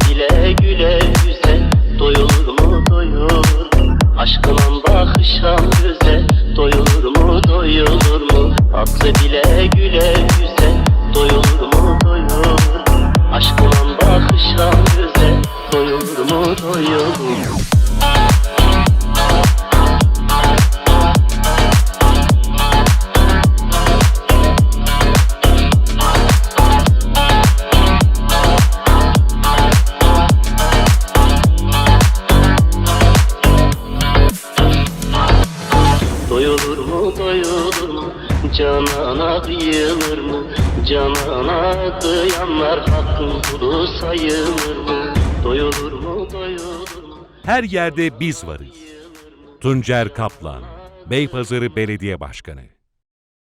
bile güle güzel Doyulur mu doyulur? Aşkının bakışan göze Doyulur mu doyulur mu? Tatlı bile güle güzel Doyulur mu doyulur? Aşkının bakışan göze Doyulur mu doyulur? Doyulur mu doyulur mu? Canana kıyılır mı? Canana kıyanlar hakkın kulu sayılır mı? Doyulur mu doyulur mu? Her yerde biz varız. Tuncer Kaplan, Beypazarı Belediye Başkanı.